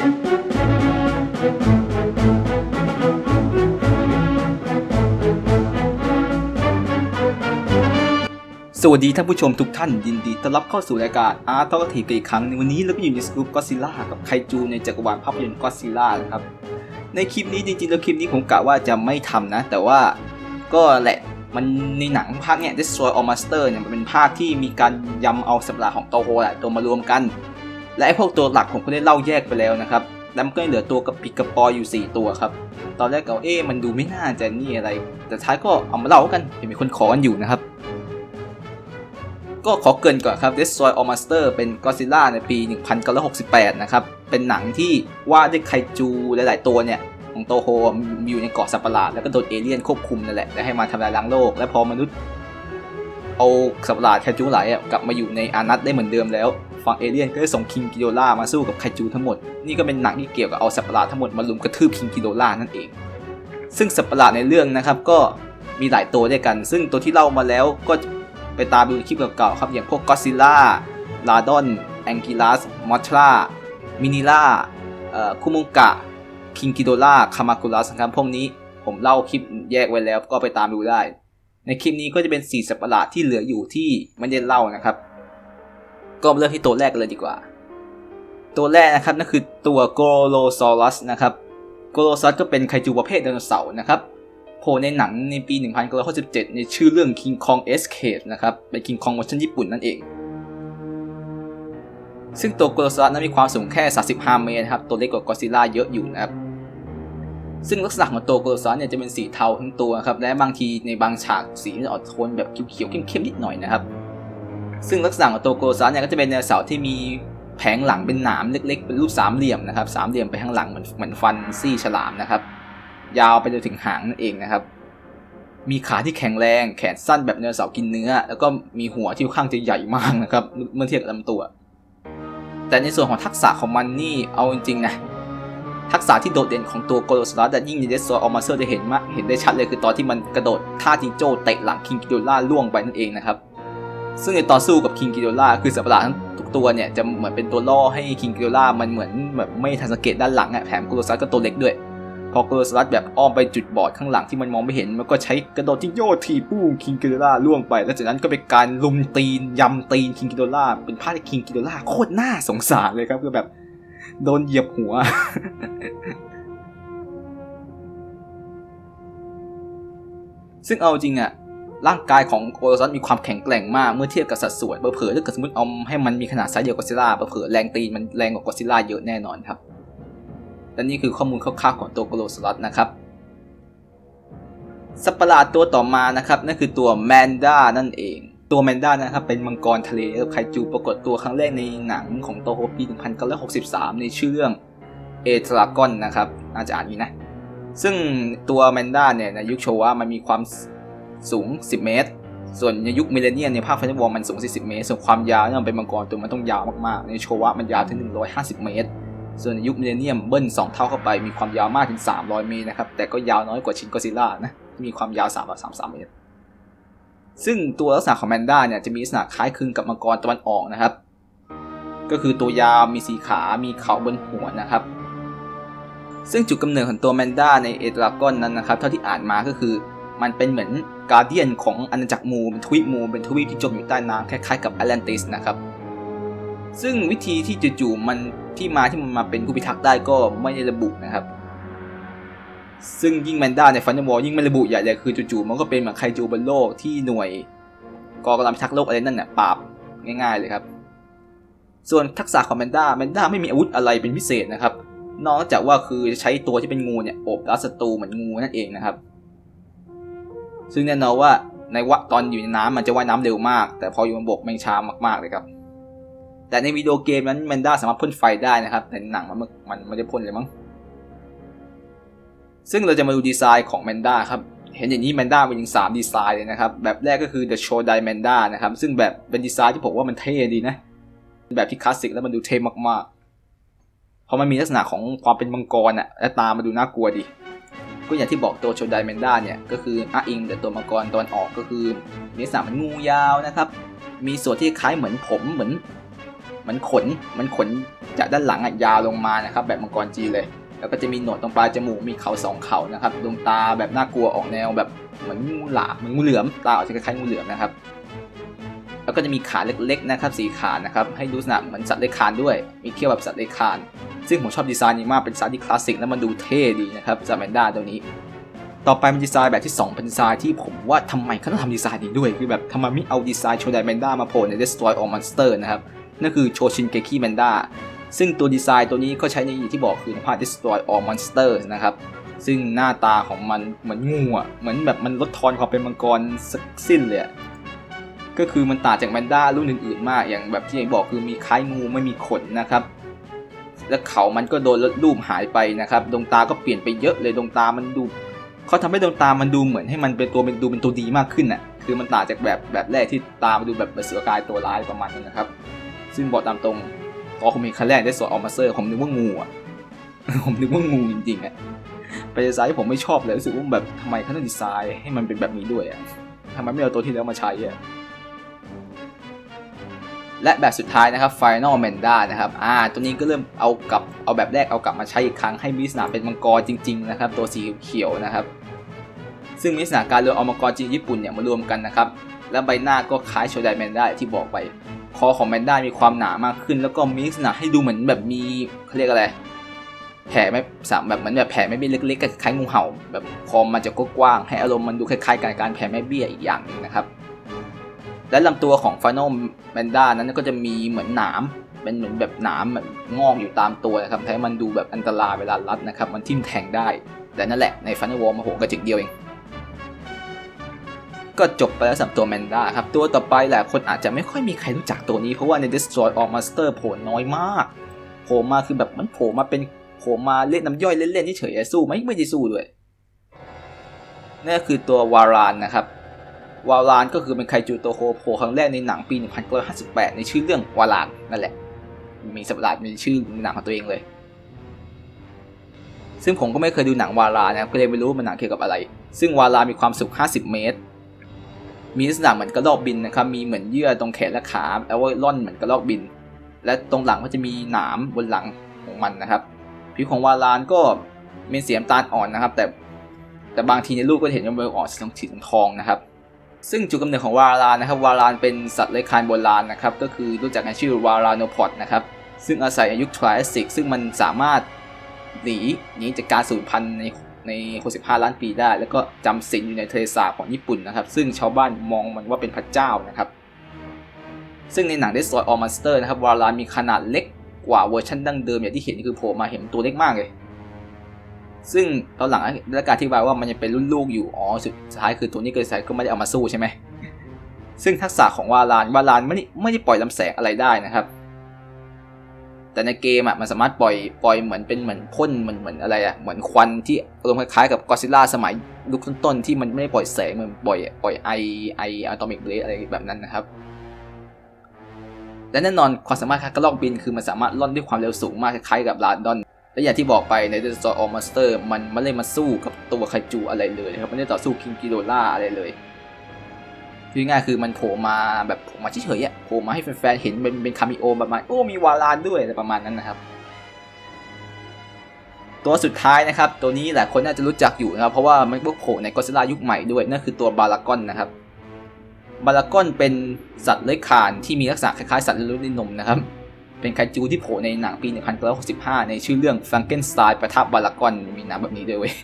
สวัสดีท่านผู้ชมทุกท่านยินดีต้อนรับเข้าสู่รายการอาร์ตอทีกันอีกครั้งในวันนี้เราก็อยู่ในสกู๊ปก็ซิล่ากับไคจูในจักรวาลภาพยนตร์ก็ซิล่านะครับในคลิปนี้จริงๆแล้วคลิปนี้ผมกะว่าจะไม่ทำนะ แต่ว่าก็แหละมันในหนังภาคเนี้ย Destroy All Monster เนี่ยมันเป็นภาคที่มีการยำเอาสัประหลาดของโตโฮหลายตัวมารวมกัน และไอ้พวกตัวหลักผมก็ได้เล่าแยกไปแล้วนะครับแล้วมันก็เหลือตัวกระปิกกระปอยอยู่ 4 ตัวครับ ตอนแรกก็เอ๊มันดูไม่น่าจะนี่อะไร แต่ท้ายก็เอามาเล่ากันเห็นมีคนขอกันอยู่นะครับ ก็ขอเกินก่อนครับ Destroy All Monster เป็นก็ซิล่าในปี 1968 นะครับ เป็นหนังที่ว่าด้วยไคจูหลาย ๆ ตัวเนี่ยของโตโฮมีอยู่ในเกาะสัตว์ปะหลาดแล้วก็โดนเอเลี่ยนควบคุมนั่นแหละและให้มาทำลายล้างโลก และพอมนุษย์เอาสัตว์ปะหลาดไคจูหลายอะกลับมาอยู่ในอานัตได้เหมือนเดิมแล้ว ฝั่งเอเลี่ยนก็ได้ส่งคิงกิโดล่ามาสู้กับไคจูทั้งหมด นี่ก็เป็นหนังที่เกี่ยวกับเอาสัตว์ประหลาดทั้งหมดมาลุมกระทืบคิงกิโดล่านั่นเอง ซึ่งสัตว์ประหลาดในเรื่องนะครับก็มีหลายตัวด้วยกัน ซึ่งตัวที่เล่ามาแล้วก็ไปตามดูคลิปเก่าๆครับอย่างพวกก็ซิล่าลาดอนแองกิลัสมอทรามินิล่าคุมุกะคิงกิโดล่าคามาคุลัสครับพวกนี้ผมเล่าคลิปแยกไว้แล้วก็ไปตามดูได้ ในคลิปนี้ก็จะเป็น4สัตว์ประหลาดที่เหลืออยู่ที่ไม่ได้เล่านะครับ ก็เริ่มที่ตัวแรกเลยดีกว่า ตัวแรกนะครับนั่นคือตัวโกโลซอรัสนะครับโกโลซอรัสก็เป็นไคจูประเภทไดโนเสาร์นะครับโผล่ในหนังในปี 1967 ในชื่อเรื่อง King Kong Escape นะครับ เป็น King Kong เวอร์ชันญี่ปุ่นนั่นเอง ซึ่งตัวโกลซอสนั้นมีความสูงแค่ 35 เมตรครับ ตัวเล็กกว่ากอซิล่าเยอะอยู่นะครับ ซึ่งลักษณะของตัวโกลซอสเนี่ยจะเป็นสีเทาทั้งตัวครับ และบางทีในบางฉากสีจะออกโทนแบบเขียวๆเข้มๆนิดหน่อยนะครับ ซึ่งลักษณะของตัวโกซอสเนี่ยก็จะเป็นไดโนเสาร์ที่มีแผงหลังเป็นหนามเล็กๆ เป็นรูปสามเหลี่ยมนะครับสามเหลี่ยมไปข้างหลังเหมือนเหมือนฟันซี่ฉลามนะครับ ยาวไปจนถึงหางนั่นเองนะครับ มีขาที่แข็งแรงแขนสั้นแบบไดโนเสาร์กินเนื้อ แล้วก็มีหัวที่ค่อนข้างจะใหญ่มากนะครับเมื่อเทียบกับลำตัว แต่ในส่วนของทักษะของมันนี่เอาจริงๆนะทักษะที่โดดเด่นของตัวโกลสลัดยิ่งในเดสโซออมาเซอร์จะเห็นมากเห็นได้ชัดเลยคือตอนที่มันกระโดดท่าจิงโจ้เตะหลังคิงกิโดล่าล่วงไปนั่นเองนะครับ ซึ่งในตอนสู้กับคิงกิโดล่าคือสัตว์ประหลาดทั้งทุกตัวเนี่ยจะเหมือนเป็นตัวล่อให้คิงกิโดล่ามันเหมือนแบบไม่ทันสังเกตด้านหลังอะแถมโกลสลัดก็ตัวเล็กด้วย พอเกอร์สลัดแบบอ้อมไปจุดบอดข้างหลังที่มันมองไม่เห็น มันก็ใช้กระโดดที่โยทีปุ้งคิงกิโดล่าล่วงไป แล้วจากนั้นก็เป็นการลุมตีนยำตีนคิงกิโดล่าเป็นภาพที่คิงกิโดล่าโคตรน่าสงสารเลยครับคือแบบโดนเหยียบหัวซึ่งเอาจริงอะ ร่างกายของโอโรซัสมีความแข็งแกร่งมากเมื่อเทียบกับสัดส่วนเผลอถ้าเกิดสมมติเอาให้มันมีขนาดไซส์เดียวกับกอซิลล่าเผลอแรงตีมันแรงกว่ากอซิลล่าเยอะแน่นอนครับและนี่คือข้อมูลคร่าวๆของตัวโกโลสลัดนะครับสัประหลาดตัวต่อมานะครับนั่นคือตัวแมนด้านั่นเอง ตัวแมนด้านะครับเป็นมังกรทะเลไคจูปรากฏตัวครั้งแรกในหนังของโตโฮปี 1963 ในชื่อเรื่องเอทรากอนนะครับน่าจะอ่านนี้นะ ซึ่งตัวแมนด้าเนี่ยในยุคโชวะมันมีความ สูง 10 เมตร ส่วนในยุคมิเลเนียมในภาคแฟนตาซีวอลมันสูง 40 เมตร ส่วนความยาวเนี่ยมันเป็นมังกรตัวมันต้องยาวมากๆ ในโชวะมันยาวถึง 150 เมตร ส่วนในยุคมิเลเนียมเบิ้ล2 เท่าเข้าไปมีความยาวมากถึง 300 เมตรนะครับ แต่ก็ยาวน้อยกว่าชินกอซิล่านะมีความยาว333 เมตร ซึ่งตัวลักษณะของแมนด้าเนี่ยจะมีลักษณะคล้ายคลึงกับมังกรตะวันออกนะครับ ก็คือตัวยาวมีสีขา มีเขาบนหัวนะครับซึ่งจุดกำเนิดของตัวแมนด้าในเอตรากอนนั้นนะครับ เท่าที่อ่านมาก็คือ มันเป็นเหมือนการเดียนของอาณาจักรมูเป็นทวีปมูเป็นทวีปที่จมอยู่ใต้น้ำคล้ายๆกับแอตแลนติสนะครับ ซึ่งวิธีที่จู่ๆมันที่มาที่มันมาเป็นผู้พิทักษ์ได้ก็ไม่ได้ระบุนะครับ ซึ่งยิ่งแมนด้าในฟันเดอร์วอลยิ่งไม่ระบุใหญ่เลยคือจู่ๆมันก็เป็นเหมือนไคจูบนโลกที่หน่วยกองกำลังพิทักษ์โลกอะไรนั่นเนี่ยปราบง่าย ๆเลยครับ ส่วนทักษะของแมนด้าแมนด้าไม่มีอาวุธอะไรเป็นพิเศษนะครับ นอกจากว่าคือใช้ตัวที่เป็นงูเนี่ยโอบรัดศัตรูเหมือนงูนั่นเองนะครับ ซึ่งแน่นอนว่าในวะตอนอยู่ในน้ำมันจะว่ายน้ำเร็วมาก แต่พออยู่บนบกมันช้ามากๆเลยครับ แต่ในวิดีโอเกมนั้นแมนด้าสามารถพ่นไฟได้นะครับแต่ในหนังมันมันไม่ได้พ่นเลยมั้งซึ่งเราจะมาดูดีไซน์ของแมนด้าครับเห็นอย่างนี้แมนด้าเป็นยิงสามดีไซน์เลยนะครับแบบแรกก็คือ The Show Die Manda นะครับซึ่งแบบเป็นดีไซน์ที่ผมว่ามันเท่ดีนะแบบที่คลาสสิกแล้วมันดูเท่มากๆเพราะมันมีลักษณะของความเป็นมังกรอะและตามันดูน่ากลัวดี ก็อย่างที่บอกตัวโชดายเมนด้าเนี่ย ก็คืออ้าอิงแต่ตัวมังกรตอนออกก็คือมีลักษณะเหมันงูยาวนะครับ มีส่วนที่คล้ายเหมือนผมเหมือนเหมือนขนเหมือนขนจากด้านหลังอะยาวลงมานะครับ แบบมังกรจีเลย แล้วก็จะมีหนวดตรงปลายจมูกมีเขาสองเขานะครับดวงตาแบบน่ากลัวออกแนวแบบเหมือนงูหลามเหมือนงูเหลือมตาออกจะคล้ายงูเหลือมนะครับ แล้วก็จะมีขาเล็กๆนะครับสีขานะครับให้ดูลักษณะเหมือนสัตว์เลื้อยคลานด้วย มีเขี้ยวแบบสัตว์เลื้อยคลาน ซึ่งผมชอบดีไซน์นี้มากเป็นดีไซน์ที่คลาสสิกและมันดูเท่ดีนะครับซาแมนด้าตัวนี้ ต่อไปเป็นดีไซน์แบบที่ 2 เป็นดีไซน์ที่ผมว่าทำไมเขาต้องทำดีไซน์นี้ด้วยคือแบบทำไมไม่เอาดีไซน์โชไดแมนด้ามาโผล่ใน Destroy All Monster นะครับนั่นคือโชชินเกคิแมนด้าซึ่งตัวดีไซน์ตัวนี้ก็ใช้ในอย่างที่บอกคือในภาค Destroy All Monster นะครับซึ่งหน้าตาของมันเหมือนงูอะเหมือนแบบมันลดทอนความเป็นมังกรสักสิ้นเลยอะ ก็คือมันต่างจากแมนด้ารุ่นอื่นๆมากอย่างแบบที่ไอย่างบอกคือมีคล้ายงูไม่มีขนนะครับแล้วเขามันก็โดนลดรูปหายไปนะครับดวงตาก็เปลี่ยนไปเยอะเลยดวงตามันดูเขาทำให้ดวงตามันดูเหมือนให้มันเป็นตัวเป็นดูเป็นตัวดีมากขึ้นน่ะคือมันต่างจากแบบแบบแรกที่ตามันดูแบบเสือกายตัวร้ายประมาณนั้นนะครับ ซึ่งบอกตามตรงพอผมเห็นครั้งแรกได้สวดออกมาเซอร์ผมนึกว่างูอะผมนึกว่างูจริงๆอะเป็นดีไซน์ผมไม่ชอบเลยรู้สึกว่าแบบทำไมเขาต้องดีไซน์ให้มันเป็นแบบนี้ด้วยอะทำไมไม่เอาตัวที่แล้วมาใช้อะ และแบบสุดท้ายนะครับ Final Manda นะครับอ่าตัวนี้ก็เริ่มเอากลับเอาแบบแรกเอากลับมาใช้อีกครั้งให้มิสนาเป็นมังกรจริงๆนะครับตัวสีเขียวนะครับ ซึ่งมิสนาการรวมเอามังกรจีนญี่ปุ่นเนี่ยมารวมกันนะครับและใบหน้าก็คล้ายโชไดแมนด้าที่บอกไปคอของแมนด้ามีความหนามากขึ้น แล้วก็มิสนาให้ดูเหมือนแบบมีเขาเรียกอะไรแผลไม่สามแบบเหมือนแบบแผลไม่เบี้ยเล็กๆคล้ายงูเห่า แบบคอมันจะกว้างให้อารมณ์มันดูคล้ายๆกับการแผลไม่เบี้ยอีกอย่างนึงนะครับ และลำตัวของ Final Manda นั้นก็จะมีเหมือนหนามเป็นเหมือนแบบหนามงอกอยู่ตามตัวนะครับทำให้มันดูแบบอันตรายเวลารัดนะครับ มันทิ่มแทงได้ แต่นั่นแหละใน Final War มาโหกระจิกเดียวเอง ก็จบไปแล้วสำหรับตัวแมนด้าครับ ตัวต่อไปแหละคนอาจจะไม่ค่อยมีใครรู้จักตัวนี้ เพราะว่าใน Destroy All Monster โผล่น้อยมาก โผล่มาคือแบบมันโผล่มาเป็นโผล่มาเล่นน้ำย่อยเล่นๆเฉยๆสู้ไหมไม่ได้สู้ด้วยนั่นคือตัววารานนะครับ วารานก็คือเป็นไคจูโตโฮโผล่ครั้งแรกในหนังปี 1958 ในชื่อเรื่องวารานนั่นแหละ มีสัปดาห์มีชื่อหนังของตัวเองเลย ซึ่งผมก็ไม่เคยดูหนังวารานนะครับก็เลยไม่รู้มันหนังเกี่ยวกับอะไร ซึ่งวารานมีความสูง 50 เมตร มีลักษณะเหมือนกระรอกบินนะครับ มีเหมือนเยื่อตรงแขนและขา แล้วว่าล่อนเหมือนกระรอกบิน และตรงหลังก็จะมีหนามบนหลังของมันนะครับผิวของวารานก็เป็นสีน้ำตาลอ่อนนะครับ แต่แต่บางทีในรูปก็เห็นว่ามันออกสีทองสีทองนะครับ ซึ่งจุดกำเนิดของวารานนะครับวารานเป็นสัตว์เลื้อยคลานโบราณนะครับก็คือรู้จักกันชื่อวารานโนพอดนะครับซึ่งอาศัยในยุคทราสสิกซึ่งมันสามารถหนีหนีจากการสูญพันธุ์ในใน65ล้านปีได้ แล้วก็จำศีลอยู่ในทะเลสาบของญี่ปุ่นนะครับ ซึ่งชาวบ้านมองมันว่าเป็นพระเจ้านะครับ ซึ่งในหนัง Destroy All Monster นะครับวารานมีขนาดเล็กกว่าเวอร์ชันดั้งเดิมอย่างที่เห็นคือโผล่มาเห็นตัวเล็กมากเลย ซึ่งตอนหลังได้การอธิบายว่ามันยังเป็นรุ่นลูกอยู่ อ๋อ สุดท้ายคือตัวนี้เกิดใส่ก็ไม่ได้เอามาสู้ใช่ไหม ซึ่งทักษะของวารานวารานไม่ได้ไม่ได้ปล่อยลำแสงอะไรได้นะครับ แต่ในเกมอะมันสามารถปล่อยปล่อยเหมือนเป็นเหมือนพ่นเหมือนเหมือนอะไรอะเหมือนควันที่อารมณ์คล้ายๆกับกอซิล่าสมัยยุคต้นๆที่มันไม่ได้ปล่อยแสงมันปล่อยปล่อยไอไออะตอมิกเบลอะไรแบบนั้นนะครับและแน่นอนความสามารถคลากระรอกบินคือมันสามารถล่อนด้วยความเร็วสูงมากคล้ายๆกับลาดอน และอย่างที่บอกไปใน The Story of Monster มันไม่ได้มาสู้กับตัวไคจูอะไรเลยนะครับไม่ได้ต่อสู้คิงกิโดล่าอะไรเลยคือง่ายคือมันโผล่มาแบบโผล่มาเฉยๆอะโผล่มาให้แฟนๆเห็นเป็นเป็นคามิโอประมาณโอ้มีวาลานด้วยอะไรประมาณนั้นนะครับ ตัวสุดท้ายนะครับ ตัวนี้หลายคนน่าจะรู้จักอยู่นะครับ เพราะว่ามันพวกโผล่ในก็ซิล่ายุคใหม่ด้วยนั่นคือตัวบารากอนนะครับบารากอนเป็นสัตว์เลื้อยคลานที่มีลักษณะคล้ายๆสัตว์เลื้อยนมนะครับ เป็นไคจูที่โผล่ในหนังปี 1965 ในชื่อเรื่อง Frankenstein ประทับบารากอนมีหนังแบบนี้ด้วยเว้ย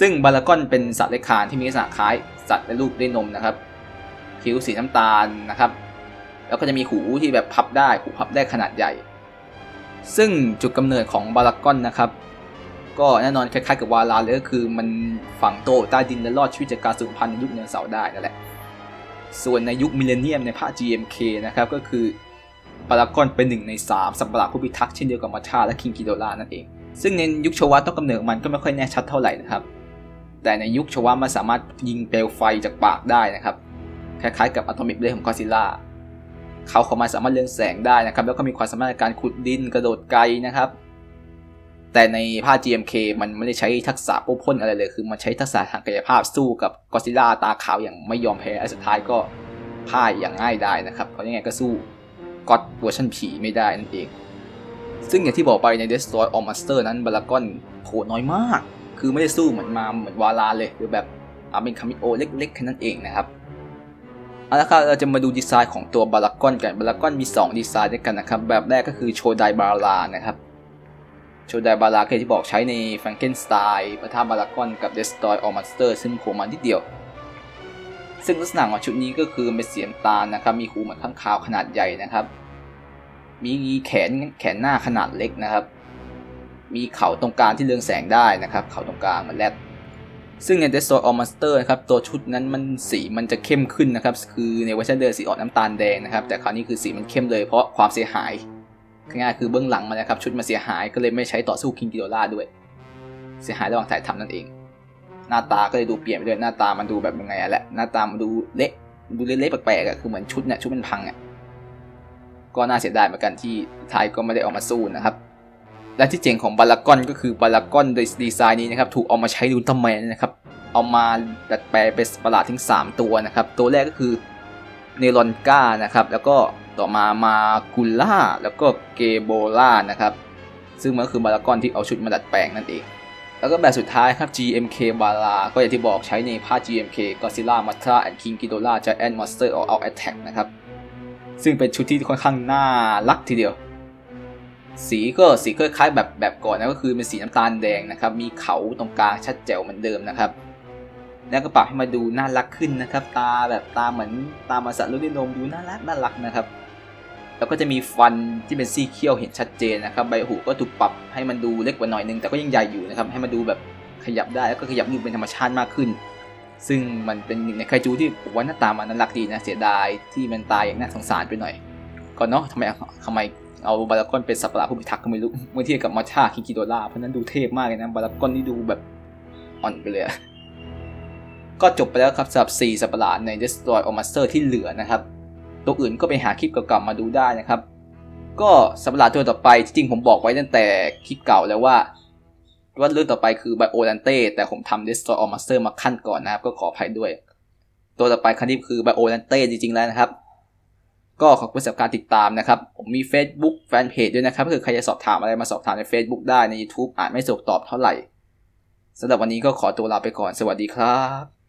ซึ่งบารากอนเป็นสัตว์เลื้อยคลานที่มีลักษณะคล้ายสัตว์ในรูปด้วยนมนะครับผิวสีน้ำตาลนะครับ แล้วก็จะมีหูที่แบบพับได้ หูพับได้ขนาดใหญ่ ซึ่งจุดกำเนิดของบารากอนนะครับ ก็แน่นอนคล้ายๆกับวาลาเลยก็คือมันฝังโตใต้ดินและรอดชีวิตจากการสูญพันธุ์ในยุคไดโนเสาร์ได้นั่นแหละ ส่วนในยุคมิเลเนียมในภาค GMK นะครับก็คือ บารากอนเป็นหนึ่งในสามสัตว์ประหลาดผู้พิทักษ์เช่นเดียวกับมาชาและคิงกิโดลานั่นเอง ซึ่งในยุคชวะต้นกำเนิดมันก็ไม่ค่อยแน่ชัดเท่าไหร่นะครับ แต่ในยุคชวะมันสามารถยิงเปลวไฟจากปากได้นะครับ คล้ายๆกับอะตอมิกเบลของกอซิล่าเขาของมันสามารถเรืองแสงได้นะครับ แล้วก็มีความสามารถในการขุดดินกระโดดไกลนะครับ แต่ในภาค GMK มันไม่ได้ใช้ทักษะโป้พ่นอะไรเลย คือมันใช้ทักษะทางกายภาพสู้กับกอซิล่าตาขาวอย่างไม่ยอมแพ้และสุดท้ายก็พ่ายอย่างง่ายได้นะครับเขายังไงก็สู้ ก็อดเวอร์ชันผีไม่ได้นั่นเอง ซึ่งอย่างที่บอกไปใน Destroy All Monster นั้นบารากอนโผล่น้อยมาก คือไม่ได้สู้เหมือนมาเหมือนวาลาเลยหรือแบบเอาเป็นคามิโอเล็กๆแค่นั้นเองนะครับเอาละครับเราจะมาดูดีไซน์ของตัวบารากอนกันบารากอนมี 2 ดีไซน์ด้วยกันนะครับ แบบแรกก็คือโชไดบารานะครับโชไดบาราคือที่บอกใช้ใน Frankenstein ปะทะบารากอนกับ Destroy All Monster ซึ่งโผล่มานิดเดียว ซึ่งลักษณะของชุดนี้ก็คือเป็นเสียมตาลนะครับมีหูเหมือนข้างคาวขนาดใหญ่นะครับ มีแขนแขนหน้าขนาดเล็กนะครับ มีเขาตรงกลางที่เรืองแสงได้นะครับ เขาตรงกลางเหมือนแรดซึ่งใน Destroy All Monster นะครับตัวชุดนั้นมันสีมันจะเข้มขึ้นนะครับ คือในเวอร์ชันเดิมสีออกน้ำตาลแดงนะครับ แต่คราวนี้คือสีมันเข้มเลยเพราะความเสียหายง่ายๆคือเบื้องหลังมันนะครับ ชุดมันเสียหายก็เลยไม่ใช้ต่อสู้คิงกิโดล่าด้วย เสียหายระหว่างถ่ายทำนั่นเอง หน้าตาก็เลยดูเปลี่ยนไปด้วยหน้าตามันดูแบบยังไงอะแหละหน้าตามันดูเละมันดูเละๆแปลกๆอะคือเหมือนชุดเนี่ยชุดมันพังอะก็น่าเสียดายเหมือนกันที่ท้ายก็ไม่ได้ออกมาสู้นะครับ และที่เจ๋งของบารากอนก็คือบารากอนโดยดีไซน์นี้นะครับถูกเอามาใช้ดูทำไมนะครับเอามาดัดแปลงเป็นประหลาดถึง 3 ตัวนะครับ ตัวแรกก็คือเนรอนก้านะครับ แล้วก็ต่อมามากุล่าแล้วก็เกโบล่านะครับ ซึ่งมันก็คือบารากอนที่เอาชุดมาดัดแปลงนั่นเอง แล้วก็แบบสุดท้ายครับ GMK บาราก็อย่างที่บอกใช้ในภาค GMK Godzilla Mothra and King Ghidorah Giant Monster All Out Attack นะครับ ซึ่งเป็นชุดที่ค่อนข้างน่ารักทีเดียว สีก็สีก็คล้ายแบบแบบก่อนนะก็คือเป็นสีน้ำตาลแดงนะครับ มีเขาตรงกลางชัดแจ๋วเหมือนเดิมนะครับ แล้วก็ปรับให้มาดูน่ารักขึ้นนะครับ ตาแบบตาเหมือนตามาสัตว์ลูกด้วยนมดูน่ารักน่ารักนะครับ แล้วก็จะมีฟันที่เป็นซี่เขี้ยวเห็นชัดเจนนะครับใบหูก็ถูกปรับให้มันดูเล็กกว่าหน่อยนึงแต่ก็ยังใหญ่อยู่นะครับให้มันดูแบบขยับได้แล้วก็ขยับดูเป็นธรรมชาติมากขึ้น ซึ่งมันเป็นหนึ่งในไคจูที่ผมว่าหน้าตามันน่ารักดีนะเสียดายที่มันตายอย่างน่าสงสารไปหน่อยก่อนเนาะทำไมทำไมเอาบารากอนเป็นสัตว์ประหลาดผู้พิทักษ์ก็ไม่รู้เมื่อเทียบกับมาชาคิงกิโดล่าเพราะนั้นดูเทพมากเลยนะบารากอนนี่ดูแบบอ่อนไปเลยก็จบไปแล้วครับสำหรับ 4 สัตว์ประหลาดใน Destroy All Monster ที่เหลือนะครับ ตัวอื่นก็ไปหาคลิปเก่าๆมาดูได้นะครับ ก็สัตว์ประหลาดตัวต่อไปจริงผมบอกไว้ตั้งแต่คลิปเก่าแล้วว่าว่าเรื่องต่อไปคือไบโอลันเต้แต่ผมทำ Destroy All Monster มาขั้นก่อนนะครับ ก็ขออภัยด้วย ตัวต่อไปคันนี้คือไบโอลันเต้จริงๆแล้วนะครับ ก็ขอบคุณสำหรับการติดตามนะครับ ผมมี Facebook แฟนเพจด้วยนะครับถ้าเกิดใครจะสอบถามอะไรมาสอบถามใน Facebook ได้ใน YouTube อาจไม่สะดวกตอบเท่าไหร่สำหรับวันนี้ก็ขอตัวลาไปก่อนสวัสดีครับ